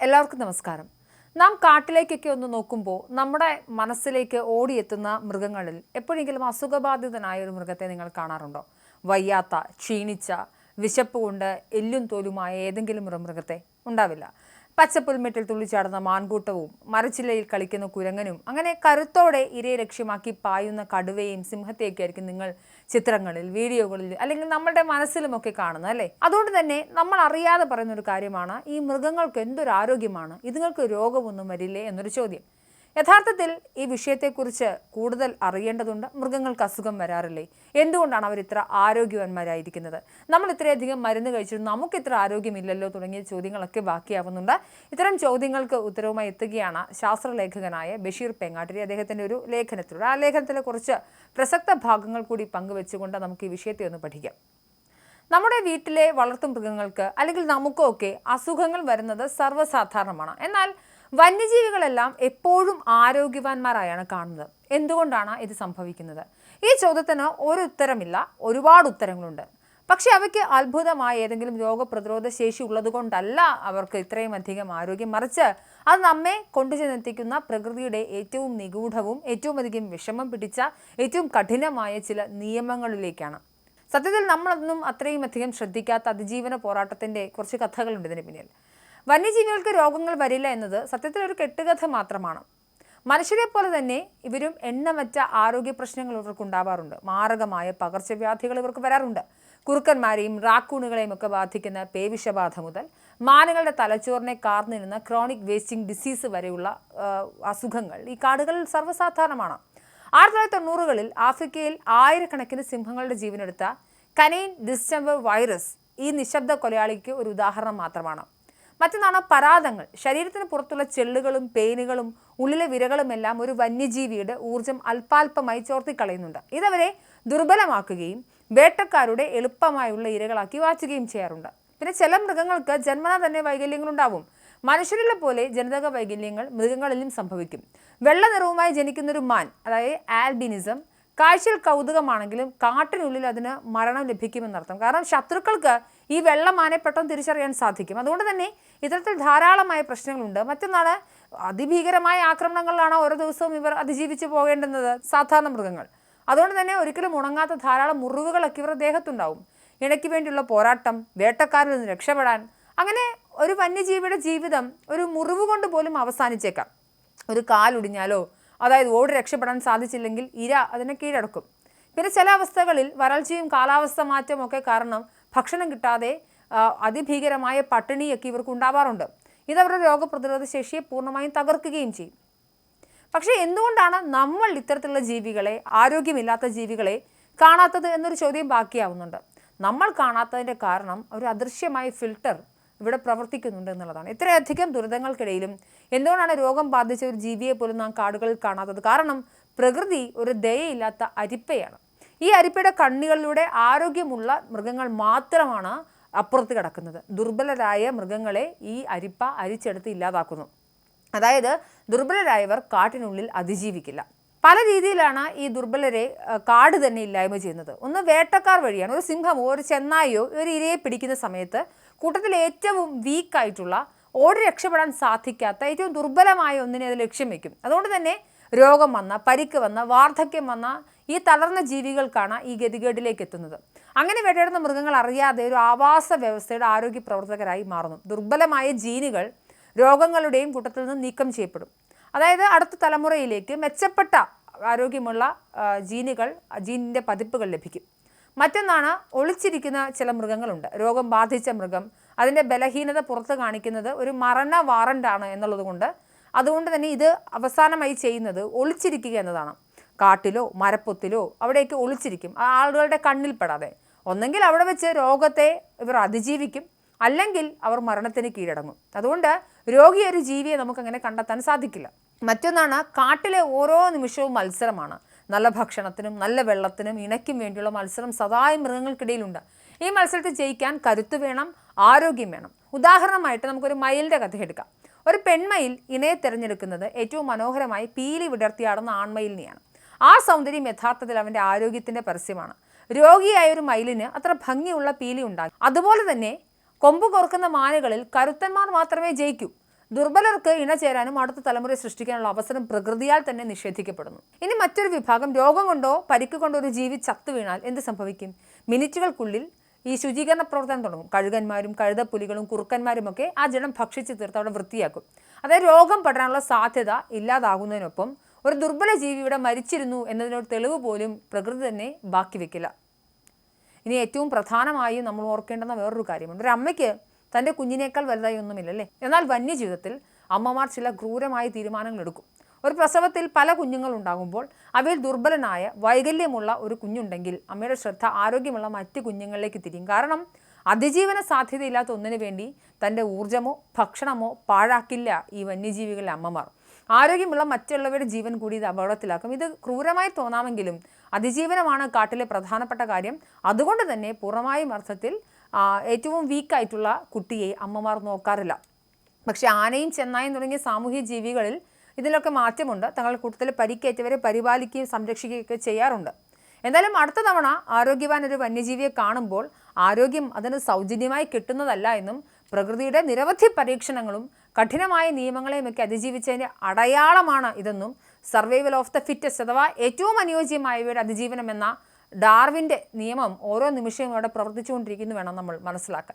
എല്ലാവർക്കും നമസ്കാരം. നാം കാട്ടിലേക്കൊക്കെ ഒന്ന് നോക്കുമ്പോൾ നമ്മുടെ മനസ്സിലേക്ക് ഓടിയെത്തുന്ന മൃഗങ്ങളിൽ എപ്പോഴെങ്കിലും അസുഖബാധിതനായ ഒരു മൃഗത്തെ നിങ്ങൾ കാണാറുണ്ടോ? വയ്യാത്ത ക്ഷീണിച്ച വിശപ്പ് കൊണ്ട് എല്ലും തോലുമായ ഏതെങ്കിലും ഒരു മൃഗത്തെ? ഉണ്ടാവില്ല. പച്ചപ്പുൽമെറ്റിൽ തുള്ളിച്ചാടുന്ന മാൻകൂട്ടവും മരച്ചില്ലയിൽ കളിക്കുന്ന കുരങ്ങനും അങ്ങനെ കരുത്തോടെ ഇരയെ ലക്ഷ്യമാക്കി പായുന്ന കടുവയും സിംഹത്തെയൊക്കെ ആയിരിക്കും നിങ്ങൾ ചിത്രങ്ങളിൽ വീഡിയോകളിൽ അല്ലെങ്കിൽ നമ്മളുടെ മനസ്സിലുമൊക്കെ കാണുന്നത് അല്ലേ? അതുകൊണ്ട് തന്നെ നമ്മൾ അറിയാതെ പറയുന്ന ഒരു കാര്യമാണ് ഈ മൃഗങ്ങൾക്ക് എന്തൊരു ആരോഗ്യമാണ് ഇതുങ്ങൾക്ക് രോഗമൊന്നും വരില്ലേ എന്നൊരു ചോദ്യം. യഥാർത്ഥത്തിൽ ഈ വിഷയത്തെക്കുറിച്ച് കൂടുതൽ അറിയേണ്ടതുണ്ട്. മൃഗങ്ങൾക്ക് അസുഖം വരാറില്ലേ? എന്തുകൊണ്ടാണ് അവർ ഇത്ര ആരോഗ്യവാന്മാരായിരിക്കുന്നത്? നമ്മൾ ഇത്രയധികം മരുന്ന് കഴിച്ചിട്ട് നമുക്ക് ഇത്ര ആരോഗ്യമില്ലല്ലോ തുടങ്ങിയ ചോദ്യങ്ങളൊക്കെ ബാക്കിയാവുന്നുണ്ട്. ഇത്തരം ചോദ്യങ്ങൾക്ക് ഉത്തരവുമായി എത്തുകയാണ് ശാസ്ത്രലേഖകനായ ബഷീർ പെങ്ങാട്ടിരി. അദ്ദേഹത്തിന്റെ ഒരു ലേഖനത്തിലൂടെ. ആ ലേഖനത്തിലെ കുറച്ച് പ്രസക്ത ഭാഗങ്ങൾ കൂടി പങ്കുവെച്ചുകൊണ്ട് നമുക്ക് ഈ വിഷയത്തെ ഒന്ന് പഠിക്കാം. നമ്മുടെ വീട്ടിലെ വളർത്തു മൃഗങ്ങൾക്ക് അല്ലെങ്കിൽ നമുക്കൊക്കെ അസുഖങ്ങൾ വരുന്നത് സർവസാധാരണമാണ്. എന്നാൽ വന്യജീവികളെല്ലാം എപ്പോഴും ആരോഗ്യവാന്മാരായാണ് കാണുന്നത്. എന്തുകൊണ്ടാണ് ഇത് സംഭവിക്കുന്നത്? ഈ ചോദ്യത്തിന് ഒരു ഉത്തരമില്ല ഒരുപാട് ഉത്തരങ്ങളുണ്ട്. പക്ഷേ അവയ്ക്ക് അത്ഭുതമായ ഏതെങ്കിലും രോഗപ്രതിരോധ ശേഷി ഉള്ളതുകൊണ്ടല്ല അവർക്ക് ഇത്രയും അധികം ആരോഗ്യം മറിച്ച് അത് നമ്മെ കൊണ്ടുചെന്നെത്തിക്കുന്ന പ്രകൃതിയുടെ ഏറ്റവും നിഗൂഢവും ഏറ്റവും അധികം വിഷമം പിടിച്ച ഏറ്റവും കഠിനമായ ചില നിയമങ്ങളിലേക്കാണ്. സത്യത്തിൽ നമ്മളൊന്നും അത്രയും അധികം ശ്രദ്ധിക്കാത്ത അതിജീവന പോരാട്ടത്തിന്റെ കുറച്ച് കഥകളുണ്ട് ഇതിന് പിന്നിൽ. വന്യജീവികൾക്ക് രോഗങ്ങൾ വരില്ല എന്നത് സത്യത്തിൽ ഒരു കെട്ടുകഥ മാത്രമാണ്. മനുഷ്യരെ പോലെ തന്നെ ഇവരും എണ്ണമറ്റ ആരോഗ്യ പ്രശ്നങ്ങൾ ഇവർക്ക് ഉണ്ടാവാറുണ്ട്. മാരകമായ പകർച്ചവ്യാധികൾ ഇവർക്ക് വരാറുണ്ട്. കുറുക്കന്മാരെയും റാക്കൂണുകളെയും ഒക്കെ ബാധിക്കുന്ന പേവിഷബാധ മുതൽ മാനുകളുടെ തലച്ചോറിനെ കാർന്നിരുന്ന ക്രോണിക് വേസ്റ്റിംഗ് ഡിസീസ് വരെയുള്ള അസുഖങ്ങൾ ഈ കാടുകളിൽ സർവസാധാരണമാണ്. ആയിരത്തി തൊള്ളായിരത്തി തൊണ്ണൂറുകളിൽ ആഫ്രിക്കയിൽ ആയിരക്കണക്കിന് സിംഹങ്ങളുടെ ജീവനെടുത്ത കനൈൻ ഡിസ്റ്റംബർ വൈറസ് ഈ നിശബ്ദ കൊലയാളിക്ക് ഒരു ഉദാഹരണം മാത്രമാണ്. മറ്റൊന്നാണ് പരാതങ്ങൾ. ശരീരത്തിന് പുറത്തുള്ള ചെള്ളുകളും പെയിനുകളും ഉള്ളിലെ വിരകളുമെല്ലാം ഒരു വന്യജീവിയുടെ ഊർജം അല്പാൽപമായി ചോർത്തിക്കളയുന്നുണ്ട്. ഇതവരെ ദുർബലമാക്കുകയും വേട്ടക്കാരുടെ എളുപ്പമായുള്ള ഇരകളാക്കി വാച്ചുകയും ചെയ്യാറുണ്ട്. പിന്നെ ചില മൃഗങ്ങൾക്ക് ജന്മന തന്നെ വൈകല്യങ്ങളുണ്ടാവും. മനുഷ്യരിലെ പോലെ ജനിതക വൈകല്യങ്ങൾ മൃഗങ്ങളിലും സംഭവിക്കും. വെള്ള നിറവുമായി ജനിക്കുന്ന ഒരു മാൻ അതായത് ആൽബിനിസം കാഴ്ചയിൽ കൗതുകമാണെങ്കിലും കാട്ടിനുള്ളിൽ അതിന് മരണം ലഭിക്കുമെന്നർത്ഥം. കാരണം ശത്രുക്കൾക്ക് ഈ വെള്ളമാനെ പെട്ടെന്ന് തിരിച്ചറിയാൻ സാധിക്കും. അതുകൊണ്ട് തന്നെ ഇത്തരത്തിൽ ധാരാളമായ പ്രശ്നങ്ങളുണ്ട്. മറ്റൊന്നാണ് അതിഭീകരമായ ആക്രമണങ്ങളിലാണ് ഓരോ ദിവസവും ഇവർ അതിജീവിച്ച് പോകേണ്ടുന്നത് സാധാരണ മൃഗങ്ങൾ. അതുകൊണ്ട് തന്നെ ഒരിക്കലും ഉണങ്ങാത്ത ധാരാളം മുറിവുകളൊക്കെ ഇവരുടെ ദേഹത്തുണ്ടാവും. ഇണയ്ക്ക് വേണ്ടിയുള്ള പോരാട്ടം വേട്ടക്കാരിൽ നിന്ന് രക്ഷപ്പെടാൻ അങ്ങനെ ഒരു വന്യജീവിയുടെ ജീവിതം ഒരു മുറിവ് കൊണ്ട് പോലും അവസാനിച്ചേക്കാം. ഒരു കാലൊടിഞ്ഞാലോ അതായത് ഓടി രക്ഷപ്പെടാൻ സാധിച്ചില്ലെങ്കിൽ ഇര അതിനെ കീഴടക്കും. പിന്നെ ചില അവസ്ഥകളിൽ വരൾച്ചയും കാലാവസ്ഥ മാറ്റവും ഒക്കെ കാരണം ഭക്ഷണം കിട്ടാതെ അതിഭീകരമായ പട്ടിണിയൊക്കെ ഇവർക്ക് ഉണ്ടാവാറുണ്ട് ഇതവരുടെ രോഗപ്രതിരോധ ശേഷിയെ പൂർണമായും തകർക്കുകയും ചെയ്യും. പക്ഷേ എന്തുകൊണ്ടാണ് നമ്മൾ ഇത്തരത്തിലുള്ള ജീവികളെ ആരോഗ്യമില്ലാത്ത ജീവികളെ കാണാത്തത് എന്നൊരു ചോദ്യം ബാക്കിയാവുന്നുണ്ട്. നമ്മൾ കാണാത്തതിന്റെ കാരണം ഒരു അദൃശ്യമായ ഫിൽട്ടർ ഇവിടെ പ്രവർത്തിക്കുന്നുണ്ട് എന്നുള്ളതാണ്. ഇത്രയധികം ദുരിതങ്ങൾക്കിടയിലും എന്തുകൊണ്ടാണ് രോഗം ബാധിച്ച ഒരു ജീവിയെ പോലും നാം കാടുകളിൽ കാണാത്തത്? കാരണം പ്രകൃതി ഒരു ദയയില്ലാത്ത അരിപ്പയാണ്. ഈ അരിപ്പയുടെ കണ്ണികളിലൂടെ ആരോഗ്യമുള്ള മൃഗങ്ങൾ മാത്രമാണ് അപ്പുറത്ത് കിടക്കുന്നത്. ദുർബലരായ മൃഗങ്ങളെ ഈ അരിപ്പ അരിച്ചെടുത്ത് ഇല്ലാതാക്കുന്നു. അതായത് ദുർബലരായവർ കാട്ടിനുള്ളിൽ അതിജീവിക്കില്ല. പല രീതിയിലാണ് ഈ ദുർബലരെ കാട് തന്നെ ഇല്ലായ്മ ചെയ്യുന്നത്. ഒന്ന് വേട്ടക്കാർ വഴിയാണ്. ഒരു സിംഹമോ ഒരു ചെന്നായിയോ ഒരു ഇരയെ പിടിക്കുന്ന സമയത്ത് കൂട്ടത്തിൽ ഏറ്റവും വീക്കായിട്ടുള്ള ഓടി രക്ഷപ്പെടാൻ സാധിക്കാത്ത ഏറ്റവും ദുർബലമായ ഒന്നിനെ അത് ലക്ഷ്യം വയ്ക്കും അതുകൊണ്ട് തന്നെ രോഗം വന്ന പരിക്ക് വന്ന വാർദ്ധക്യം വന്ന ഈ തളർന്ന ജീവികൾക്കാണ് ഈ ഗതികേടിലേക്ക് എത്തുന്നത്. അങ്ങനെ വേട്ടയാടുന്ന മൃഗങ്ങൾ അറിയാതെ ഒരു ആവാസ വ്യവസ്ഥയുടെ ആരോഗ്യ പ്രവർത്തകരായി മാറുന്നു. ദുർബലമായ ജീനുകൾ രോഗങ്ങളുടെയും കൂട്ടത്തിൽ നിന്ന് നീക്കം ചെയ്യപ്പെടും. അതായത് അടുത്ത തലമുറയിലേക്ക് മെച്ചപ്പെട്ട ആരോഗ്യമുള്ള ജീനുകൾ ജീനിന്റെ പതിപ്പുകൾ ലഭിക്കും. മറ്റൊന്നാണ് ഒളിച്ചിരിക്കുന്ന ചില മൃഗങ്ങളുണ്ട്. രോഗം ബാധിച്ച മൃഗം അതിന്റെ ബലഹീനത പുറത്ത് കാണിക്കുന്നത് ഒരു മരണ വാറണ്ടാണ് എന്നുള്ളതുകൊണ്ട് അതുകൊണ്ട് തന്നെ ഇത് അവസാനമായി ചെയ്യുന്നത് ഒളിച്ചിരിക്കുക എന്നതാണ്. കാട്ടിലോ മരപ്പൊത്തിലോ അവിടെയൊക്കെ ഒളിച്ചിരിക്കും. ആ ആളുകളുടെ കണ്ണിൽപ്പെടാതെ ഒന്നെങ്കിൽ അവിടെ വെച്ച് രോഗത്തെ ഇവർ അതിജീവിക്കും. അല്ലെങ്കിൽ അവർ മരണത്തിന് കീഴടങ്ങും. അതുകൊണ്ട് രോഗി ഒരു ജീവിയെ നമുക്കങ്ങനെ കണ്ടെത്താൻ സാധിക്കില്ല. മറ്റൊന്നാണ് കാട്ടിലെ ഓരോ നിമിഷവും മത്സരമാണ്. നല്ല ഭക്ഷണത്തിനും നല്ല വെള്ളത്തിനും ഇണയ്ക്കും വേണ്ടിയുള്ള മത്സരം സദാ മൃഗങ്ങൾക്കിടയിലുണ്ട്. ഈ മത്സരത്തിൽ ജയിക്കാൻ കരുത്ത് വേണം ആരോഗ്യം വേണം. ഉദാഹരണമായിട്ട് നമുക്കൊരു മയിലിന്റെ കഥ എടുക്കാം. ഒരു പെൺമയിൽ ഇണയെ തിരഞ്ഞെടുക്കുന്നത് ഏറ്റവും മനോഹരമായി പീലി വിടർത്തിയാടുന്ന ആൺമയിലിനെയാണ്. ആ സൗന്ദര്യം യഥാർത്ഥത്തിൽ അവന്റെ ആരോഗ്യത്തിന്റെ പരസ്യമാണ്. രോഗിയായ ഒരു മയിലിന് അത്ര ഭംഗിയുള്ള പീലി ഉണ്ടാകും. അതുപോലെ തന്നെ കൊമ്പ് കോർക്കുന്ന മാനുകളിൽ കരുത്തന്മാർ മാത്രമേ ജയിക്കൂ. ദുർബലർക്ക് ഇണചേരാനും അടുത്ത തലമുറയെ സൃഷ്ടിക്കാനുള്ള അവസരം പ്രകൃതിയാൽ തന്നെ നിഷേധിക്കപ്പെടുന്നു. ഇനി മറ്റൊരു വിഭാഗം രോഗം കൊണ്ടോ പരിക്ക് കൊണ്ടോ ഒരു ജീവി ചത്തു വീണാൽ എന്ത് സംഭവിക്കും? മിനിറ്റുകൾക്കുള്ളിൽ ഈ ശുചീകരണ പ്രവർത്തനം തുടങ്ങും. കഴുകന്മാരും കഴുതപ്പുലികളും കുറുക്കന്മാരുമൊക്കെ ആ ജലം ഭക്ഷിച്ച് തീർത്ത് അവിടെ വൃത്തിയാക്കും. അതായത് രോഗം പടരാനുള്ള സാധ്യത ഇല്ലാതാകുന്നതിനൊപ്പം ഒരു ദുർബല ജീവി ഇവിടെ മരിച്ചിരുന്നു എന്നതിനൊരു തെളിവ് പോലും പ്രകൃതി തന്നെ ബാക്കി വെക്കില്ല. ഇനി ഏറ്റവും പ്രധാനമായും നമ്മൾ ഓർക്കേണ്ടുന്ന വേറൊരു കാര്യമുണ്ട്. ഒരു അമ്മയ്ക്ക് തന്റെ കുഞ്ഞിനേക്കാൾ വലുതായി ഒന്നുമില്ലല്ലേ? എന്നാൽ വന്യജീവിതത്തിൽ അമ്മമാർ ചില ക്രൂരമായ തീരുമാനങ്ങൾ എടുക്കും. ഒരു പ്രസവത്തിൽ പല കുഞ്ഞുങ്ങൾ ഉണ്ടാകുമ്പോൾ അവയിൽ ദുർബലനായ വൈകല്യമുള്ള ഒരു കുഞ്ഞുണ്ടെങ്കിൽ അമ്മയുടെ ശ്രദ്ധ ആരോഗ്യമുള്ള മറ്റ് കുഞ്ഞുങ്ങളിലേക്ക് തിരിയും. കാരണം അതിജീവന സാധ്യതയില്ലാത്ത ഒന്നിനു വേണ്ടി തന്റെ ഊർജമോ ഭക്ഷണമോ പാഴാക്കില്ല ഈ വന്യജീവികളിലെ അമ്മമാർ. ആരോഗ്യമുള്ള മറ്റുള്ളവരുടെ ജീവൻ കൂടി ഇത് അപകടത്തിലാക്കും. ഇത് ക്രൂരമായി തോന്നാമെങ്കിലും അതിജീവനമാണ് കാട്ടിലെ പ്രധാനപ്പെട്ട കാര്യം. അതുകൊണ്ട് തന്നെ പൂർണമായും അർത്ഥത്തിൽ ഏറ്റവും വീക്കായിട്ടുള്ള കുട്ടിയെ അമ്മമാർ നോക്കാറില്ല. പക്ഷേ ആനയും ചെന്നായും തുടങ്ങിയ സാമൂഹ്യ ജീവികളിൽ ഇതിലൊക്കെ മാറ്റമുണ്ട്. തങ്ങളുടെ കൂട്ടത്തിൽ പരിക്കേറ്റവരെ പരിപാലിക്കുകയും സംരക്ഷിക്കുകയൊക്കെ ചെയ്യാറുണ്ട്. എന്തായാലും അടുത്ത തവണ ആരോഗ്യവാൻ ഒരു വന്യജീവിയെ കാണുമ്പോൾ ആരോഗ്യം അതിന് സൗജന്യമായി കിട്ടുന്നതല്ല എന്നും പ്രകൃതിയുടെ നിരവധി പരീക്ഷണങ്ങളും കഠിനമായ നിയമങ്ങളെയുമൊക്കെ അതിജീവിച്ചതിന്റെ അടയാളമാണ് ഇതെന്നും സർവൈവൽ ഓഫ് ദ ഫിറ്റസ്റ്റ് അഥവാ ഏറ്റവും അനുയോജ്യമായവയുടെ അതിജീവനം എന്ന ഡാർവിന്റെ നിയമം ഓരോ നിമിഷവും അവിടെ പ്രവർത്തിച്ചുകൊണ്ടിരിക്കുന്നു വേണം നമ്മൾ മനസ്സിലാക്കാൻ.